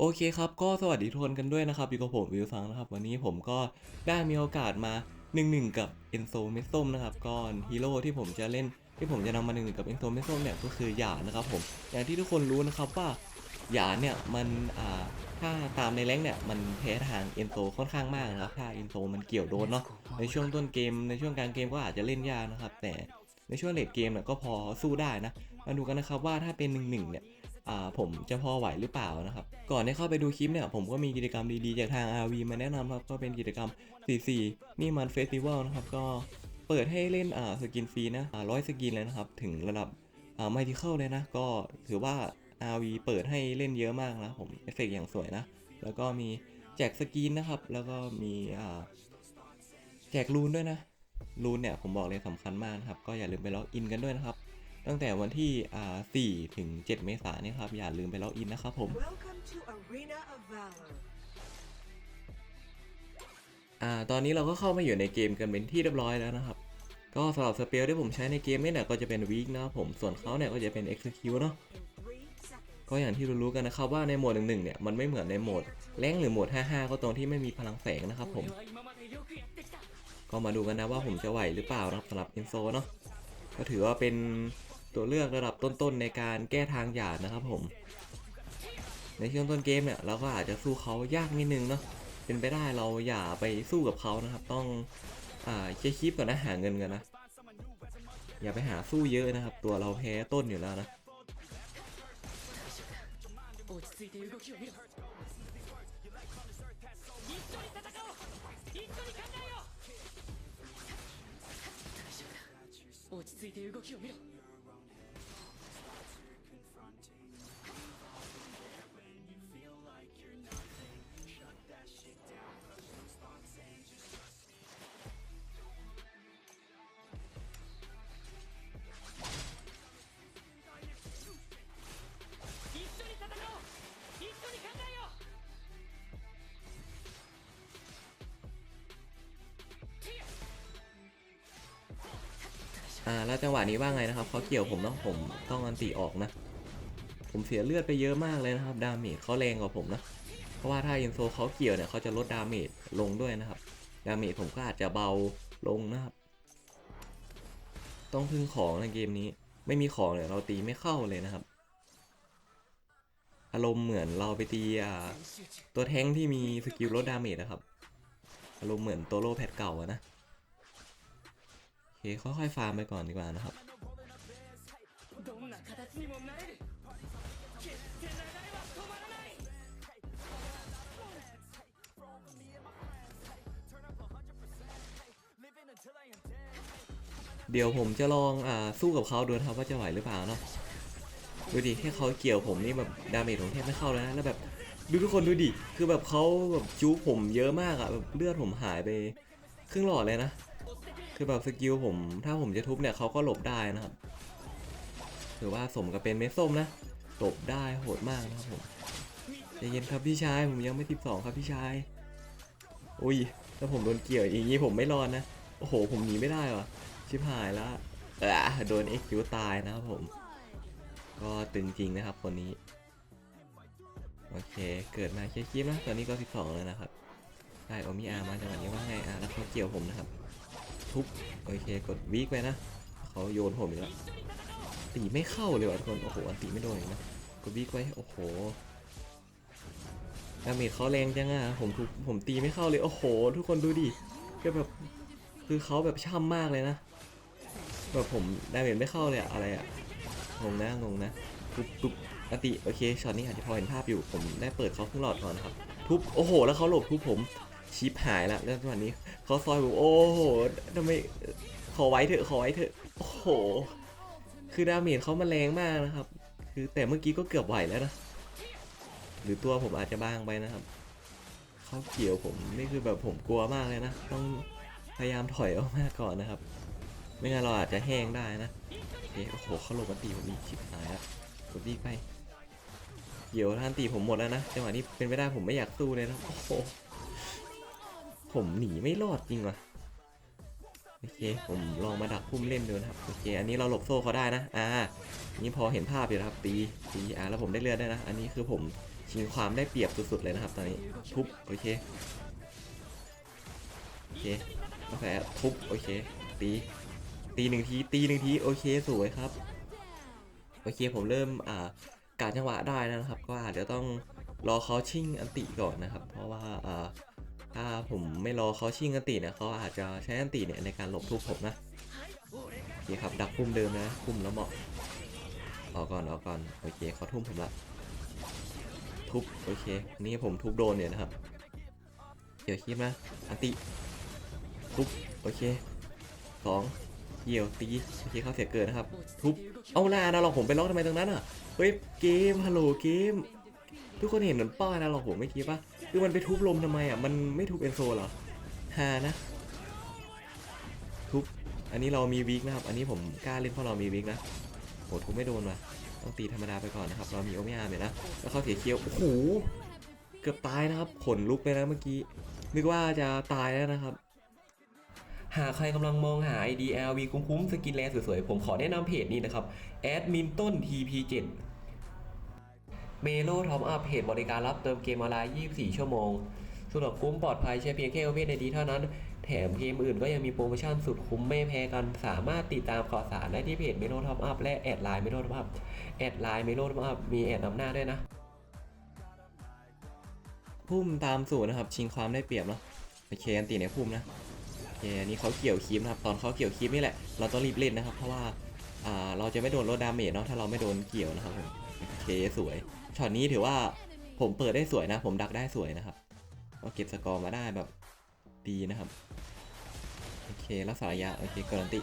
โอเคครับก็สวัสดีทุกคนกันด้วยนะครับอยู่กับผมวิวฟังนะครับ วันนี้ผมก็ได้มีโอกาสมา1นกับเอนโซเมส้มนะครับก็ฮีโร่ที่ผมจะเล่นที่ผมจะนำมา1นกับเอนโซเมส้มเนี่ยก็คือหยาดนะครับผมอย่างที่ทุกคนรู้นะครับว่าหยาดเนี่ยมันอ่าถ้าตามในแรงค์เนี่ยมันแพ้ทางเอนโซค่อนข้างมากนะครับถ้าเอนโซมันเกี่ยวโดนเนาะในช่วงต้นเกมในช่วงกลางเกมก็อาจจะเล่นยากนะครับ แต่ในช่วงเลดเกมเนี่ยก็พอสู้ได้นะมาดูกันนะครับว่าถ้าเป็น1นเนี่ยอ่า ผมจะพอไหวหรือเปล่านะครับ ก่อนที่เข้าไปดูคลิปเนี่ย ผมก็มีกิจกรรมดีๆ จากทาง RV มาแนะนำครับ ก็เป็นกิจกรรม 44 นี่มันเฟสติวัลนะครับ ก็เปิดให้เล่นอ่าสกินฟรีนะอ่าร้อยสกินเลยนะครับ ถึงระดับอ่าไมทิเคิลเลยนะ ก็ถือว่า RV เปิดให้เล่นเยอะมากนะผมเอฟเฟกต์อย่างสวยนะ แล้วก็มีแจกสกินนะครับ แล้วก็มีอ่าแจกรูนด้วยนะรูนเนี่ยผมบอกเลยสำคัญมากนะครับ ก็อย่าลืมไปล็อกอินกันด้วยนะครับ ตั้งแต่วันที่อ่า4ถึง 7 เมษายนนี้ครับ อย่าลืมไปล็อกอินนะครับผม Welcome to Arena of Valor. อ่าตอนนี้เราก็เข้ามาอยู่ในเกมกันเป็นที่เรียบร้อยแล้วนะครับ ก็สำหรับสเปลที่ผมใช้ในเกมนี้เนี่ยก็จะเป็นวีคนะครับผม ส่วนเขาเนี่ยก็จะเป็น execute เนาะ In three seconds. ก็อย่างที่รู้ๆกันนะครับว่าในโหมดหนึ่งๆเนี่ยมันไม่เหมือนในโหมดแรงหรือโหมด 55 ก็ตรงที่ไม่มีพลังแสงนะครับผม ก็มาดูกันนะว่าผมจะไหวหรือเปล่านะครับสำหรับอินโซเนาะก็ถือว่าเป็น ตัวเลือกระดับต้นๆในการแก้ทางหยาดนะครับผม ในช่วงต้นเกมเนี่ยเราก็อาจจะสู้เขายากนิดนึงเนาะ เป็นไปได้เราอย่าไปสู้กับเขานะครับ ต้องอ่าเคลียร์คลิปก่อนนะหาเงินกันนะ อย่าไปหาสู้เยอะนะครับ ตัวเราแพ้ต้นอยู่แล้วนะ 落ち着いて動きを見ろ อ่าแล้วจังหวะนี้ว่าไงนะครับเขาเกี่ยวผมเนาะผมต้องอันติออกนะ ผมเสียเลือดไปเยอะมากเลยนะครับดาเมจเขาแรงกว่าผมนะ เพราะว่าถ้าอินโซเขาเกี่ยวเนี่ยเขาจะลดดาเมจลงด้วยนะครับ ดาเมจผมก็อาจจะเบาลงนะครับ ต้องพึ่งของในเกมนี้ ไม่มีของเนี่ยเราตีไม่เข้าเลยนะครับ อารมณ์เหมือนเราไปตีอ่าตัวแท้งที่มีสกิลลดดาเมจนะครับ อารมณ์เหมือนตัวโลแพทเก่าอะนะ เคค่อยๆฟาร์มไปก่อนดีกว่านะครับเดี๋ยวผมจะลองอ่าสู้กับเขาดูนะครับว่าจะไหวหรือเปล่าเนาะดูดิแค่เขาเกี่ยวผมนี่แบบดาเมจผมแทบไม่เข้าแล้วนะแล้วแบบดูทุกคนดูดิคือแบบเขาแบบจู้ผมเยอะมากอะแบบเลือดผมหายไปครึ่งหลอดเลยนะ คือแบบสกิลผม ถ้าผมจะทุบเนี่ยเขาก็หลบได้นะครับถือว่าสมกับเป็นเม็ดส้มนะหลบได้โหดมากนะครับผมใจเย็นครับพี่ชายผมยังไม่ทิบสองครับพี่ชายอุ้ยถ้าผมโดนเกี่ยวอย่างนี้ผมไม่รอดนะโอ้โห ผมหนีไม่ได้วะชิบหายแล้วเออโดนเอ็กคิวตายนะครับผม ก็ตึงจริงนะครับคนนี้ โอเค เกิดมาเคลียร์คลิปนะ ตอนนี้ก็ 12 แล้วนะครับ ได้โอมิอาร์มาจังหวะนี้ว่าไง อะ แล้วเขาเกี่ยวผมนะครับ ทุบโอเคกดวีคไปนะเขาโยนผมอีกแล้วตีไม่เข้าเลยว่ะทุกคนโอ้โหอันตีไม่โดนอีกนะกดวีคไว้โอ้โหดาเมจเขาแรงจังอะผมทุบผมตีไม่เข้าเลยโอ้โห ทุกคนดูดิก็แบบคือเขาแบบช่ำมากเลยนะแบบผมดาเมจไม่เข้าเลยอะอะไรอะงงนะงงนะปุ๊บปุ๊บอติโอเคช็อตนี้อาจจะพอเห็นภาพอยู่ผมได้เปิดเขาครึ่งหลอดก่อนนะครับทุบโอ้โห แล้วเขาหลบทุบผม ชิปหายแล้วแล้วจังหวะนี้เขาซอยผมโอ้โหทำไมขอไว้เถอะขอไว้เถอะโอ้โห คือดาเมจเขามาแรงมากนะครับ คือแต่เมื่อกี้ก็เกือบไหวแล้วนะหรือตัวผมอาจจะบางไปนะครับเขาเกี่ยวผมนี่คือแบบผมกลัวมากเลยนะ ต้องพยายามถอยออกมาก่อนนะครับ ไม่งั้นเราอาจจะแห้งได้นะโอเคโอ้โหเขาลบมันตีผมอีกชิบหายแล้วกดดีไปเกี่ยวท่านตีผมหมดแล้วนะจังหวะนี้เป็นไปได้ผมไม่อยากสู้เลยนะโอ้โห ผมหนีไม่รอดจริงวะโอเค ผมลองมาดักพุ่มเล่นดูนะครับ โอเค อันนี้เราหลบโซ่เขาได้นะ อ่า นี่พอเห็นภาพอยู่นะครับ ตี ตี อ่า แล้วผมได้เลือดได้นะ อันนี้คือผมชิงความได้เปรียบสุดๆเลยนะครับ ตอนนี้ ทุบ โอเค โอเคกาแฟทุบ โอเค ตี ตีหนึ่งที ตีหนึ่งที โอเค สวยครับ โอเค ผมเริ่ม อ่าการจังหวะได้นะครับ ก็อาจจะต้องรอเขาชิ่งอันติก่อนนะครับ เพราะว่า อ่า ถ้าผมไม่รอเขาชิงอันติเนี่ยเขาอาจจะใช้อันติเนี่ยในการหลบทุบผมนะโอเคครับดักพุ่มเดิมนะพุ่มแล้วเหมาะออกก่อนออกก่อนโอเคเขาทุ่มผมละทุบโอเคนี่ผมทุบโดนเนี่ยนะครับเกี่ยวคีบนะอันติทุบโอเคสองเกี่ยวตีโอเคเขาเสียเกินนะครับ ทุบเอาหน้านะหรอกผมไปล็อกทำไมตรงนั้นอะเฮ้ยเกมฮัลโหลเกม ทุกคนเห็นเหมือนป้ายนะหรอกผมไม่คิดปะ คือมันไปทุบลมทำไมอะ มันไม่ทุบเอนโซเหรอฮานะ ทุบ อันนี้เรามีวิกนะครับ อันนี้ผมกล้าเล่นเพราะเรามีวิกนะโหทุบไม่โดนว่ะ ต้องตีธรรมดาไปก่อนนะครับ เรามีโอเมอาร์เนี่ยนะ แล้วเขาเสียเคียว โอ้โห เกือบตายนะครับ ขนลุกไปนะเมื่อกี้ นึกว่าจะตายแล้วนะครับหากใครกำลังมองหา IDLV คุ้มๆสกินแลสวยๆ ผมขอแนะนำเพจนี้นะครับ แอดมินต้น TP7 เมโลท็อปอัพเพจบริการรับเติมเกมออนไลน์ 24 ชั่วโมงสะดวกคุ้มปลอดภัยใช้เพียงแค่โอเพนไอดีเท่านั้น แถมเกมอื่นก็ยังมีโปรโมชั่นสุดคุ้มไม่แพ้กัน สามารถติดตามข่าวสารได้ที่เพจเมโลท็อปอัพและแอดไลน์เมโลท็อปอัพแอดไลน์เมโลท็อปอัพมีแอดนำหน้าด้วยนะ พุ่มตามสูตรนะครับ ชิงความได้เปรียบเนาะโอเคอันตีในพุ่มนะโอเคอันนี้เขาเกี่ยวคีมนะครับ ตอนเขาเกี่ยวคีมนี่แหละ เราต้องรีบเล่นนะครับ เพราะว่าอ่าเราจะไม่โดนลดดาเมจเนาะถ้าเราไม่โดนเกี่ยวนะครับผม เคสวยช็อตนี้ถือว่าผมเปิดได้สวยนะ ผมดักได้สวยนะครับก็เก็บสกอร์มาได้แบบดีนะครับโอเครักษาระยะโอเคการันติ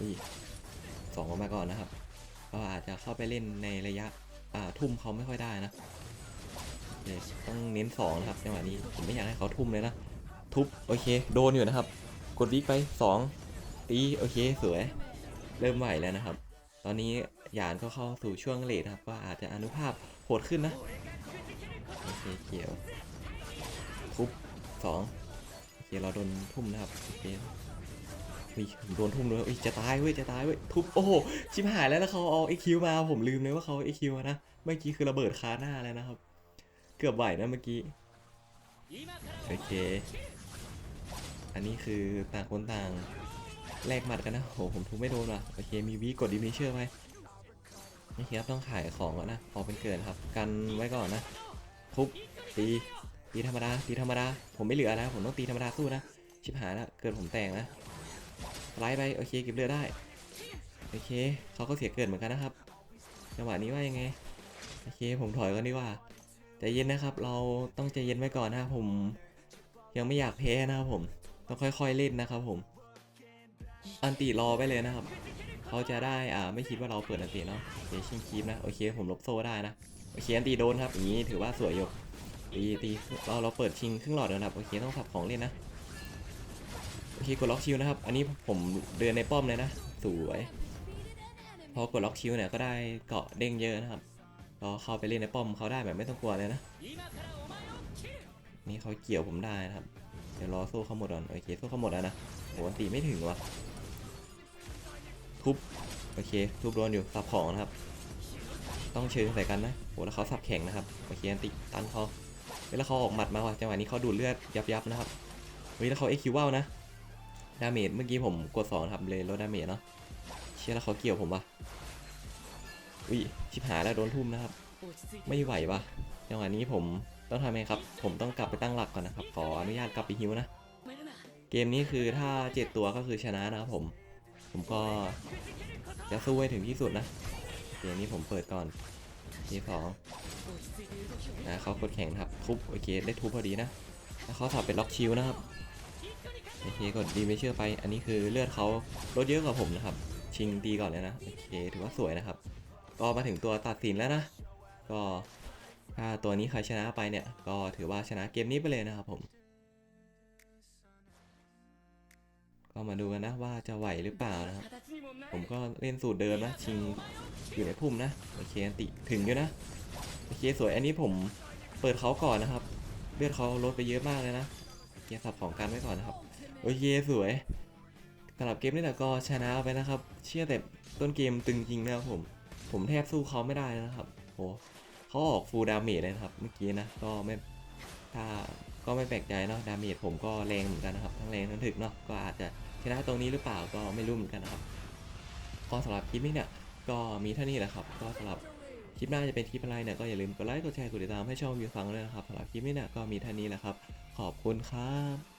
นี่สองออกมาก่อนนะครับก็อาจจะเข้าไปเล่นในระยะอ่าทุ่มเขาไม่ค่อยได้นะต้องเน้นสองนะครับจังหวะนี้ผมไม่อยากให้เขาทุ่มเลยนะทุบโอเค โดนอยู่นะครับ กดวิกไปสองตีโอเคสวย เริ่มไหวแล้วนะครับ ตอนนี้ ยานก็เข้าสู่ช่วงเลทครับก็อาจจะอนุภาพโหดขึ้นนะโอเคเกี่ยวทุบสองโอเคเราโดนทุ่มนะครับโอเควิโดนทุ่มเลยอุ้ยจะตายเว้ยจะตายเว้ยทุบโอ้โหชิบหายแล้วแล้วเขาเอาไอคิวมาผมลืมเลยว่าเขาไอคิวมานะเมื่อกี้คือระเบิดคาหน้าแล้วนะครับ เกือบไหวนะเมื่อกี้โอเค อันนี้คือต่างคนต่างแลกหมัดกันนะโหผมทุบไม่โดนว่ะโอเคมีวีกดดิมิเชอร์ไหม ไม่ครับต้องขายของก่อนนะพอเป็นเกินครับ กันไว้ก่อนนะทุบตีตีธรรมดาตีธรรมดาผมไม่เหลือแล้วผมต้องตีธรรมดาสู้นะชิบหายแล้วเกิดผมแตกนะไล่ไปโอเคเก็บเลือดได้โอเคเขาก็เสียเกิดเหมือนกันนะครับจังหวะนี้ว่ายังไงโอเคผมถอยก่อนดีกว่าใจเย็นนะครับ เราต้องใจเย็นไว้ก่อนนะครับผมยังไม่อยากแพ้นะครับผมต้องค่อยๆเล่นนะครับผม อันติรอไปเลยนะครับ เขาจะได้อ่าไม่คิดว่าเราเปิดอันติเนาะเคชิงคีปนะโอเคผมลบโซ่ได้นะโอเคอันติโดนครับอย่างนี้ถือว่าสวยอยู่ตีตีเราเราเปิดชิงครึ่งหลอดแล้วนะครับโอเคต้องสับของเล่นนะโอเคกดล็อกชิลนะครับ อันนี้ผมเดินในป้อมเลยนะสวยพอกดล็อกชิลเนี่ยก็ได้เกาะเด้งเยอะนะครับเราเข้าไปเล่นในป้อมเขาได้แบบไม่ต้องกลัวเลยนะนี่เขาเกี่ยวผมได้นะครับเดี๋ยวรอโซ่เขาหมดก่อนโอเคโซ่เขาหมดแล้วนะโหตีไม่ถึงวะ ทุบโอเคทุบโดนอยู่สับของนะครับ ต้องเชิงใส่กันนะโหแล้วเขาสับแข็งนะครับโอเคอันติตันเขาเวลาเขาออกหมัดมาว่ะจังหวะนี้เขาดูดเลือดยับยับนะครับเฮ้ยแล้วเขาเอ็กคิวว่าวนะดาเมจเมื่อกี้ผมกดสองครับเลยลดดาเมจเนาะเชื่อแล้วเขาเกี่ยวผมปะอุ้ยชิบหายแล้วโดนทุ่มนะครับ ไม่ไหวปะจังหวะนี้ผมต้องทำไงครับ ผมต้องกลับไปตั้งหลักก่อนนะครับขออนุญาตกลับไปฮิวนะ เกมนี้คือถ้าเจ็ดตัวก็คือชนะนะครับผม ผมก็จะสู้ให้ถึงที่สุดนะเกมนี้ผมเปิดก่อนทีสองนะเขากดแข่งครับทุบโอเคได้ทุบพอดีนะแล้วเขาสับเป็นล็อกชิลนะครับโอเคกดดีไม่เชื่อไป อันนี้คือเลือดเขาลดเยอะกว่าผมนะครับ ชิงตีก่อนเลยนะโอเคถือว่าสวยนะครับ ก็มาถึงตัวตัดสินแล้วนะ ก็ถ้าตัวนี้ใครชนะไปเนี่ย ก็ถือว่าชนะเกมนี้ไปเลยนะครับผม ก็มาดูกันนะว่าจะไหวหรือเปล่านะครับ ผมก็เล่นสูตรเดิมนะ ชิงอยู่ในพุ่มนะ โอเคอันติถึงอยู่นะ โอเคสวยอันนี้ผมเปิดเขาก่อนนะครับ เลือดเขาลดไปเยอะมากเลยนะเกียร์สับของกันไว้ก่อนนะครับ โอเคสวยสำหรับเกมนี้แหละก็ชนะไปนะครับ เชื่อแต่ต้นเกมตึงจริงนะครับผม ผมแทบสู้เขาไม่ได้นะครับโหเขาออกฟูลดาเมจเลยนะครับ เมื่อกี้นะ ก็ไม่ถ้า ก็ไม่แปลกใจเนาะดาเมจผมก็แรงเหมือนกันนะครับทั้งแรงทั้งถึกเนาะก็อาจจะชนะตรงนี้หรือเปล่าก็ไม่รู้เหมือนกันนะครับก็สำหรับคลิปนี้เนี่ยก็มีเท่านี้แหละครับ ก็สำหรับคลิปหน้าจะเป็นคลิปอะไรเนี่ยก็อย่าลืมกดไลค์กดแชร์กดติดตามให้ช่องวิวฟังด้วยนะครับสำหรับคลิปนี้เนี่ยก็มีเท่านี้แหละครับ ขอบคุณครับ